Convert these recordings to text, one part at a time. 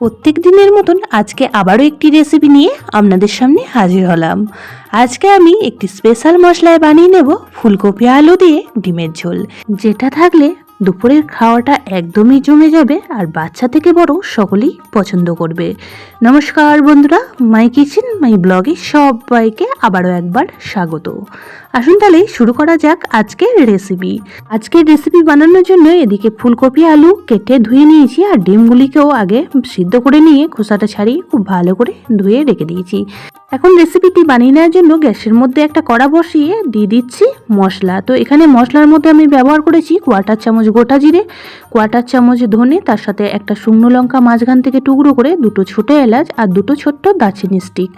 প্রত্যেক দিনের মতন আজকে আবারও একটি রেসিপি নিয়ে আপনাদের সামনে হাজির হলাম। আজকে আমি একটি স্পেশাল মশলায় বানিয়ে নেব ফুলকপি আলু দিয়ে ডিমের ঝোল। যেটা থাকলে দুপুরের খাওয়াটা একদমই জমে যাবে আর বাচ্চা থেকে বড় সকলেই পছন্দ করবে। নমস্কার বন্ধুরা মাই কিচেন মাই ব্লগে সবাইকে আবারও একবার স্বাগত। আসুন তাহলে শুরু করা যাক আজকের রেসিপি আজকের রেসিপি বানানোর জন্য এদিকে ফুলকপি, আলু কেটে ধুয়ে নিয়েছি আর ডিমগুলিকেও আগে সিদ্ধ করে নিয়ে খোসাটা ছাড়িয়ে খুব ভালো করে ধুয়ে রেখে দিয়েছি। এখন রেসিপিটি বানিয়ে নেওয়ার জন্য গ্যাসের মধ্যে একটা কড়া বসিয়ে দিয়ে দিচ্ছি মশলা। তো এখানে মশলার মধ্যে আমি ব্যবহার করেছি কোয়াটার চামচ গোটা জিরে কোয়াটার চামচ ধনে, তার সাথে একটা শুকনো লঙ্কা মাঝখান থেকে টুকরো করে দুটো ছোটো এলাচ আর দুটো ছোট্ট দারচিনি স্টিক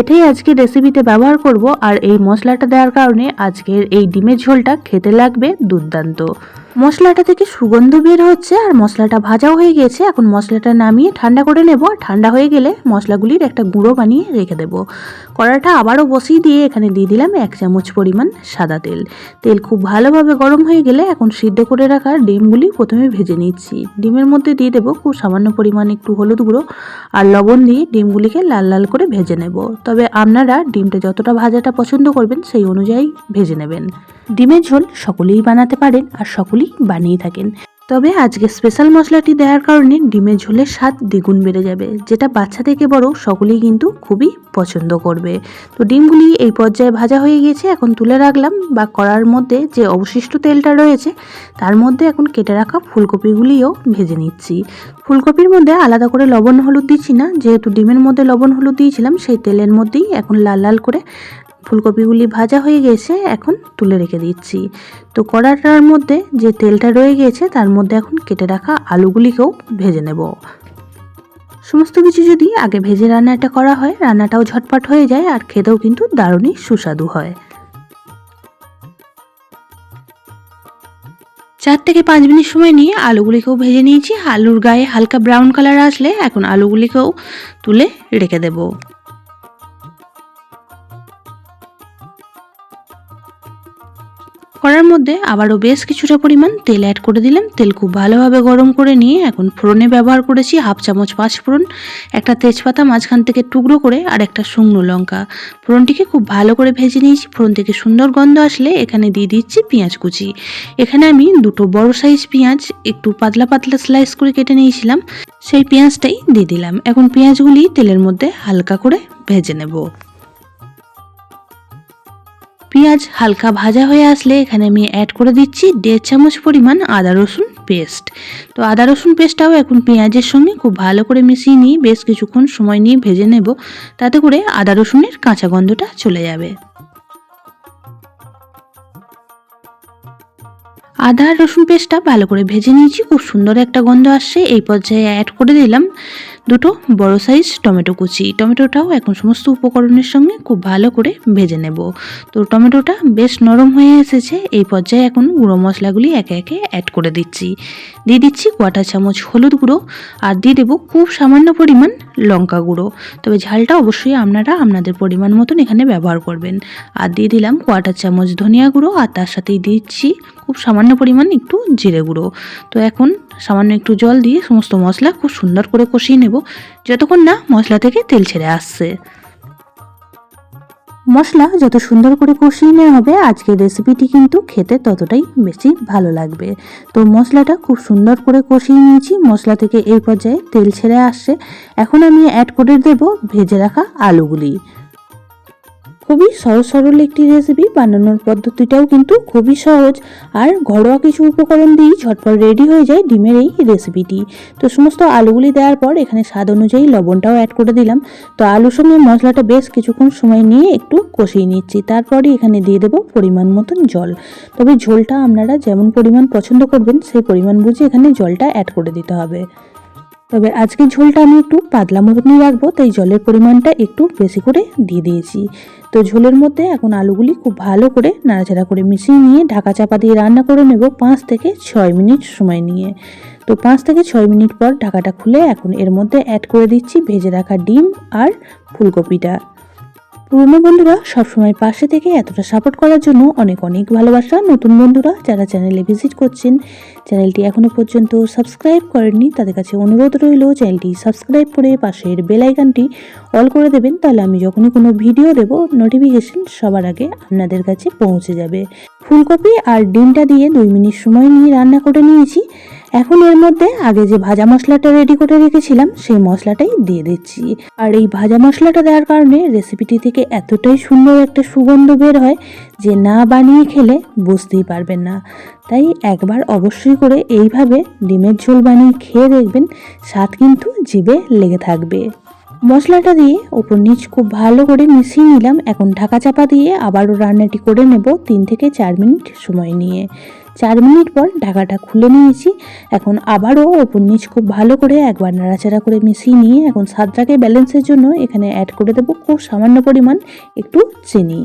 এটাই আজকে রেসিপিতে ব্যবহার করব আর এই মশলাটা দেওয়ার কারণে আজকের এই ডিমের ঝোলটা খেতে লাগবে দুর্দান্ত। মশলাটা থেকে সুগন্ধ বের হচ্ছে আর মশলাটা ভাজাও হয়ে গেছে। এখন মশলাটা নামিয়ে ঠান্ডা করে নেব। ঠান্ডা হয়ে গেলে মশলাগুলির একটা গুঁড়ো বানিয়ে রেখে দেব। কড়াটা আবারও বসিয়ে দিয়ে এখানে দিয়ে দিলাম এক চামচ পরিমাণ সাদা তেল। তেল খুব ভালোভাবে গরম হয়ে গেলে এখন সিদ্ধ করে রাখা ডিমগুলি প্রথমে ভেজে নিচ্ছি। ডিমের মধ্যে দিয়ে দেবো খুব সামান্য পরিমাণ একটু হলুদ গুঁড়ো আর লবণ দিয়ে ডিমগুলিকে লাল লাল করে ভেজে নেব। তবে আপনারা ডিমটা যতটা ভাজাটা পছন্দ করবেন সেই অনুযায়ী ভেজে নেবেন। ডিমের ঝোল সকলেই বানাতে পারেন আর সকলেই বানিয়ে থাকেন। তবে আজকে স্পেশাল মশলাটি দেওয়ার কারণে ডিমের ঝোলের স্বাদ দ্বিগুণ বেড়ে যাবে, যেটা বাচ্চা থেকে বড় সকলেই কিন্তু খুবই পছন্দ করবে। তো ডিমগুলি এই পর্যায়ে ভাজা হয়ে গিয়েছে, এখন তুলে রাখলাম বা কড়ার মধ্যে যে অবশিষ্ট তেলটা রয়েছে, তার মধ্যে এখন কেটে রাখা ফুলকপিগুলিও ভেজে নিচ্ছি। ফুলকপির মধ্যে আলাদা করে লবণ হলুদ দিচ্ছি না, যেহেতু ডিমের মধ্যে লবণ হলুদ দিয়েছিলাম, সেই তেলের মধ্যেই এখন লাল লাল করে ফুলকপিগুলি ভাজা হয়ে গেছে, এখন তুলে রেখে দিচ্ছি। তো কড়াটার মধ্যে যে তেলটা রয়ে গেছে, তার মধ্যে এখন কেটে রাখা আলুগুলিকেও ভেজে নেব। সমস্ত কিছু যদি আগে ভেজে রান্নাটা করা হয়, রান্নাটাও ঝটপট হয়ে যায় আর খেতেও কিন্তু দারুণই সুস্বাদু হয়। চার থেকে পাঁচ মিনিট সময় নিয়ে আলুগুলিকেও ভেজে নিয়েছি। আলুর গায়ে হালকা ব্রাউন কালার আসলে এখন আলুগুলিকেও তুলে রেখে দেবো। কড়ার মধ্যে আবারও বেশ কিছুটা পরিমাণ তেল অ্যাড করে দিলাম তেল খুব ভালোভাবে গরম করে নিয়ে এখন ফোড়নে ব্যবহার করেছি হাফ চামচ পাঁচ ফোড়ন, একটা তেজপাতা মাঝখান থেকে টুকরো করে আর একটা শুকনো লঙ্কা। ফোড়নটিকে খুব ভালো করে ভেজে নিয়েছি। ফোড়ন থেকে সুন্দর গন্ধ আসলে এখানে দিয়ে দিচ্ছি পেঁয়াজ কুচি। এখানে আমি দুটো বড় সাইজ পেঁয়াজ একটু পাতলা পাতলা স্লাইস করে কেটে নিয়েছিলাম। সেই পেঁয়াজটাই দিয়ে দিলাম। এখন পেঁয়াজগুলি তেলের মধ্যে হালকা করে ভেজে নেব। পেঁয়াজ হালকা ভাজা হয়ে আসলে এখানে আমি অ্যাড করে দিচ্ছি দেড় চামচ পরিমাণ আদা রসুন পেস্ট তো আদা রসুন পেস্টটাও এখন পেঁয়াজের সঙ্গে খুব ভালো করে মিশিয়ে নিয়ে বেশ কিছুক্ষণ সময় নিয়ে ভেজে নেব। তাতে করে আদা রসুনের কাঁচা গন্ধটা চলে যাবে। আদা রসুন পেস্টটা ভালো করে ভেজে নিয়েছি। খুব সুন্দর একটা গন্ধ আসছে। এই পর্যায়ে অ্যাড করে দিলাম দুটো বড় সাইজ টমেটো কুচি। টমেটোটাও এখন সমস্ত উপকরণের সঙ্গে খুব ভালো করে ভেজে নেব। তো টমেটোটা বেশ নরম হয়ে এসেছে, এই পর্যায়ে এখন গুঁড়ো মশলাগুলি একে একে অ্যাড করে দিচ্ছি। দিয়ে দিচ্ছি কোয়াটা চামচ হলুদ গুঁড়ো আর দিয়ে দেবো খুব সামান্য পরিমাণ লঙ্কা গুঁড়ো। তবে ঝালটা অবশ্যই আপনারা আপনাদের পরিমাণ মতন এখানে ব্যবহার করবেন। আর দিয়ে দিলাম কোয়াটার চামচ ধনিয়া গুঁড়ো আর তার সাথেই দিচ্ছি খুব সামান্য পরিমাণ একটু জিরে গুঁড়ো। তো এখন সামান্য একটু জল দিয়ে সমস্ত মশলা খুব সুন্দর করে কষিয়ে নেব, যতক্ষণ না মশলা থেকে তেল ছেড়ে আসছে। মশলা যত সুন্দর করে কষিয়ে নেওয়া হবে, আজকের রেসিপিটি কিন্তু খেতে ততটাই বেশি ভালো লাগবে। তো মশলাটা খুব সুন্দর করে কষিয়ে নিয়েছি, মশলা থেকে এই পর্যায়ে তেল ছেড়ে আসছে। এখন আমি অ্যাড করে দেব ভেজে রাখা আলুগুলি। খুবই সহজ, সরল একটি রেসিপি বানানোর পদ্ধতিটাও কিন্তু খুবই সহজ। আর ঘরোয়া কিছু উপকরণ দিয়েই ঝটপট রেডি হয়ে যায় ডিমের এই রেসিপিটি তো সমস্ত আলুগুলি দেওয়ার পর এখানে স্বাদ অনুযায়ী লবণটাও অ্যাড করে দিলাম। তো আলুর সঙ্গে মশলাটা বেশ কিছুক্ষণ সময় নিয়ে একটু কষিয়ে নিচ্ছি। তারপরে এখানে দিয়ে দেবো পরিমাণ মতন জল। তবে ঝোলটা আপনারা যেমন পরিমাণ পছন্দ করবেন, সেই পরিমাণ বুঝে এখানে জলটা অ্যাড করে দিতে হবে। তবে আজকে ঝোলটা আমি একটু পাতলা মতনই রাখব, তাই জলের পরিমাণটা একটু বেশি করে দিয়ে দিয়েছি। তো ঝোলের মধ্যে এখন আলুগুলি খুব ভালো করে নাড়াচাড়া করে মিশিয়ে নিয়ে ঢাকা চাপা দিয়ে রান্না করে নেব পাঁচ থেকে ছয় মিনিট সময় নিয়ে। তো পাঁচ থেকে ছয় মিনিট পর ঢাকাটা খুলে এখন এর মধ্যে অ্যাড করে দিচ্ছি ভেজে রাখা ডিম আর ফুলকপিটা। পুরনো বন্ধুরা সবসময় পাশে থেকে এতটা সাপোর্ট করার জন্য অনেক অনেক ভালোবাসা। নতুন বন্ধুরা যারা চ্যানেলে ভিজিট করছেন চ্যানেলটি এখনও পর্যন্ত সাবস্ক্রাইব করেননি, তাদের কাছে অনুরোধ রইল চ্যানেলটি সাবস্ক্রাইব করে পাশের বেল আইকনটি অল করে দেবেন, তাহলে আমি যখনই কোনো ভিডিও দেব নোটিফিকেশন সবার আগে আপনাদের কাছে পৌঁছে যাবে। ফুলকপি আর ডিমটা দিয়ে দুই মিনিট সময় নিয়ে রান্না করে নিয়েছি। এখন এর মধ্যে আগে যে ভাজা মশলাটা রেডি করে রেখেছিলাম, সেই মশলাটাই দিয়ে দিচ্ছি। আর এই ভাজা মশলাটা দেওয়ার কারণে রেসিপিটি থেকে এতটাই সুন্দর একটা সুগন্ধ বের হয় যে না বানিয়ে খেলে বুঝতেই পারবেন না। তাই একবার অবশ্যই করে এইভাবে ডিমের ঝোল বানিয়ে খেয়ে দেখবেন, স্বাদ কিন্তু জিভে লেগে থাকবে। মশলাটা দিয়ে ওপর নিচ খুব ভালো করে মিশিয়ে নিলাম। এখন ঢাকা চাপা দিয়ে আবারও রান্নাটি করে নেব তিন থেকে চার মিনিট সময় নিয়ে। চার মিনিট পর ঢাকাটা খুলে নিয়েছি। এখন আবারও ওপর নিচ খুব ভালো করে একবার নাড়াচাড়া করে মিশিয়ে নিয়ে এখন স্বাদটাকে ব্যালেন্সের জন্য এখানে অ্যাড করে দেবো খুব সামান্য পরিমাণ একটু চিনি।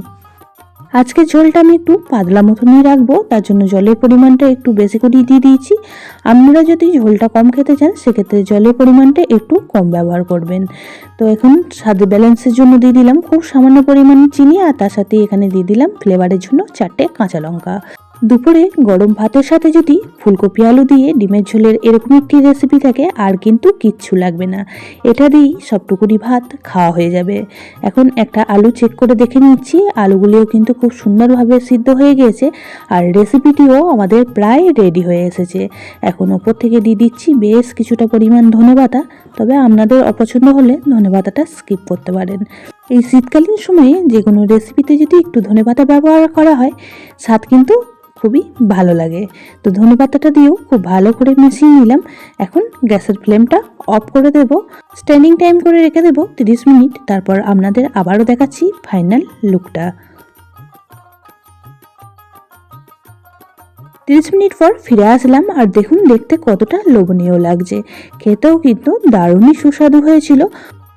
আজকের ঝোলটা আমি একটু পাতলা মতনই রাখব, তার জন্য জলের পরিমাণটা একটু বেশি করে দিয়ে দিয়েছি। আপনারা যদি ঝোলটা কম খেতে চান, সেক্ষেত্রে জলের পরিমাণটা একটু কম ব্যবহার করবেন। তো এখন স্বাদ ব্যালেন্সের জন্য দিয়ে দিলাম খুব সামান্য পরিমাণ চিনি আর তার সাথে এখানে দিয়ে দিলাম ফ্লেভারের জন্য চারটে কাঁচা লঙ্কা। দুপুরে গরম ভাতের সাথে যদি ফুলকপি আলু দিয়ে ডিমের ঝোলের এরকম একটি রেসিপি থাকে, আর কিন্তু কিচ্ছু লাগবে না। এটা দিয়েই সবটুকুনি ভাত খাওয়া হয়ে যাবে। এখন একটা আলু চেক করে দেখে নিচ্ছি। আলুগুলিও কিন্তু খুব সুন্দরভাবে সিদ্ধ হয়ে গিয়েছে, আর রেসিপিটিও আমাদের প্রায় রেডি হয়ে এসেছে। এখন ওপর থেকে দিয়ে দিচ্ছি বেশ কিছুটা পরিমাণ ধনেপাতা, তবে আপনাদের অপছন্দ হলে ধনেপাতাটা স্কিপ করতে পারেন। এই শীতকালীন সময়ে যে কোনো রেসিপিতে যদি একটু ধনেপাতা ব্যবহার করা হয়, স্বাদ কিন্তু খুবই ভালো লাগে। তো ধনেপাতাটা দিয়েও খুব ভালো করে মিশিয়ে নিলাম। এখন গ্যাসের ফ্লেমটা অফ করে দেব। স্ট্যান্ডিং টাইম করে রেখে দেবো তিরিশ মিনিট। তারপর আপনাদের আবারও দেখাচ্ছি ফাইনাল লুকটা। তিরিশ মিনিট পর ফিরে আসলাম আর দেখুন, দেখতে কতটা লোভনীয় লাগছে। খেতেও কিন্তু দারুণই সুস্বাদু হয়েছিল।